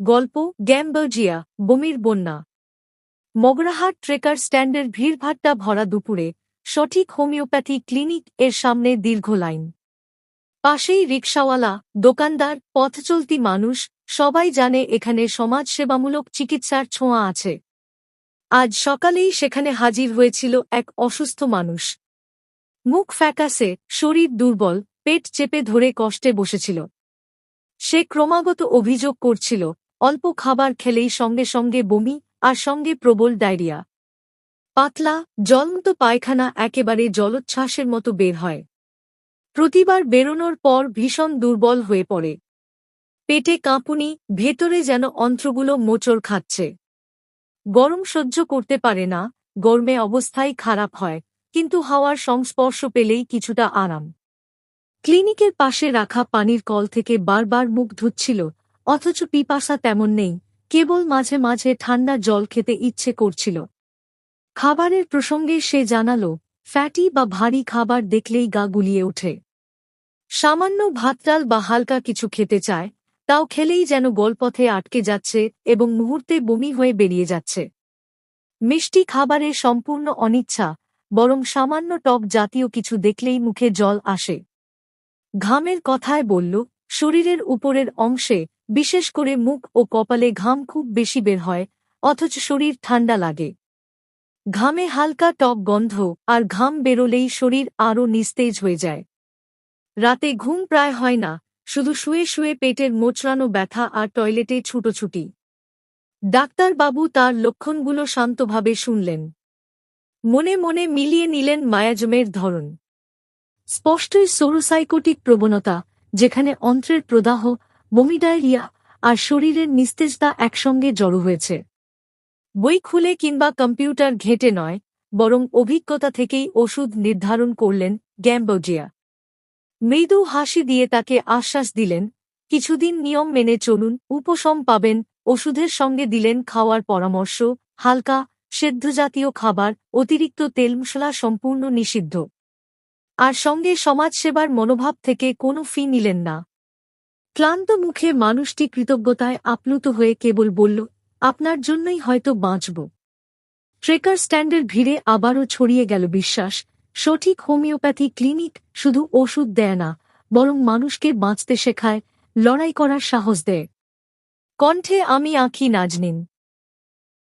গল্প গ্যাম্বার্জিয়া বমির বন্যা। মগরাহাট ট্রেকার স্ট্যান্ডের ভিড়ভাট্টা ভরা দুপুরে সঠিক হোমিওপ্যাথি ক্লিনিক এর সামনে দীর্ঘ লাইন। পাশেই রিকশাওয়ালা, দোকানদার, পথচলতি মানুষ, সবাই জানে এখানে সমাজসেবামূলক চিকিৎসার ছোঁয়া আছে। আজ সকালেই সেখানে হাজির হয়েছিল এক অসুস্থ মানুষ। মুখ ফ্যাকাসে, শরীর দুর্বল, পেট চেপে ধরে কষ্টে বসেছিল। সে ক্রমাগত অভিযোগ করছিল অল্প খাবার খেলেই সঙ্গে সঙ্গে বমি আর সঙ্গে প্রবল ডায়রিয়া। পাতলা জলমতো পায়খানা একেবারে জলোচ্ছ্বাসের মতো বের হয়। প্রতিবার বেরোনোর পর ভীষণ দুর্বল হয়ে পড়ে। পেটে কাঁপুনি, ভেতরে যেন অন্ত্রগুলো মোচড় খাচ্ছে। গরম সহ্য করতে পারে না, গরমে অবস্থাই খারাপ হয়, কিন্তু হাওয়ার সংস্পর্শ পেলেই কিছুটা আরাম। ক্লিনিকের পাশে রাখা পানির কল থেকে বারবার মুখ ধুচ্ছিল অথচ পিপাসা তেমন নেই, কেবল মাঝে মাঝে ঠান্ডা জল খেতে ইচ্ছে করছিল। খাবারের প্রসঙ্গে সে জানাল, ফ্যাটি বা ভারী খাবার দেখলেই গা গুলিয়ে ওঠে। সামান্য ভাতডাল বা হালকা কিছু খেতে চায়, তাও খেলেই যেন গোলপথে আটকে যাচ্ছে এবং মুহূর্তে বমি হয়ে বেরিয়ে যাচ্ছে। মিষ্টি খাবারে সম্পূর্ণ অনিচ্ছা, বরং সামান্য টক জাতীয় কিছু দেখলেই মুখে জল আসে। ঘামের কথায় বলল, শরীরের উপরের অংশে বিশেষ করে মুখ ও কপালে ঘাম খুব বেশি বের হয়, অথচ শরীর ঠান্ডা লাগে। ঘামে হালকা টক গন্ধ আর ঘাম বেরোলেই শরীর আরও নিস্তেজ হয়ে যায়। রাতে ঘুম প্রায় হয় না, শুধু শুয়ে শুয়ে পেটের মোচড়ানো ব্যথা আর টয়লেটে ছুটোছুটি। ডাক্তারবাবু তার লক্ষণগুলো শান্তভাবে শুনলেন। মনে মনে মিলিয়ে নিলেন মায়াজমের ধরন। স্পষ্টই সোরোসাইকোটিক প্রবণতা, যেখানে অন্ত্রের প্রদাহ বমিডায়রিয়া আর শরীরের নিস্তেজতা একসঙ্গে জড়ো হয়েছে। বই খুলে কিংবা কম্পিউটার ঘেঁটে নয়, বরং অভিজ্ঞতা থেকেই ওষুধ নির্ধারণ করলেন গ্যাম্বোজিয়া। মৃদু হাসি দিয়ে তাকে আশ্বাস দিলেন, কিছুদিন নিয়ম মেনে চলুন, উপশম পাবেন, ওষুধের সঙ্গে দিলেন খাওয়ার পরামর্শ, হালকা, সেদ্ধজাতীয় খাবার, অতিরিক্ত তেল মশলা সম্পূর্ণ নিষিদ্ধ। আর সঙ্গে সমাজসেবার মনোভাব থেকে কোনো ফি নিলেন না। ক্লান্ত মুখে মানুষটি কৃতজ্ঞতায় আপ্লুত হয়ে কেবল বলল, আপনার জন্যই হয়তো বাঁচব। ট্রেকার স্ট্যান্ডের ভিড়ে আবারও ছড়িয়ে গেল বিশ্বাস, সঠিক হোমিওপ্যাথি ক্লিনিক শুধু ওষুধ দেয় না, বরং মানুষকে বাঁচতে শেখায়, লড়াই করার সাহস দেয়। কণ্ঠে আমি আঁকি নাজনিন।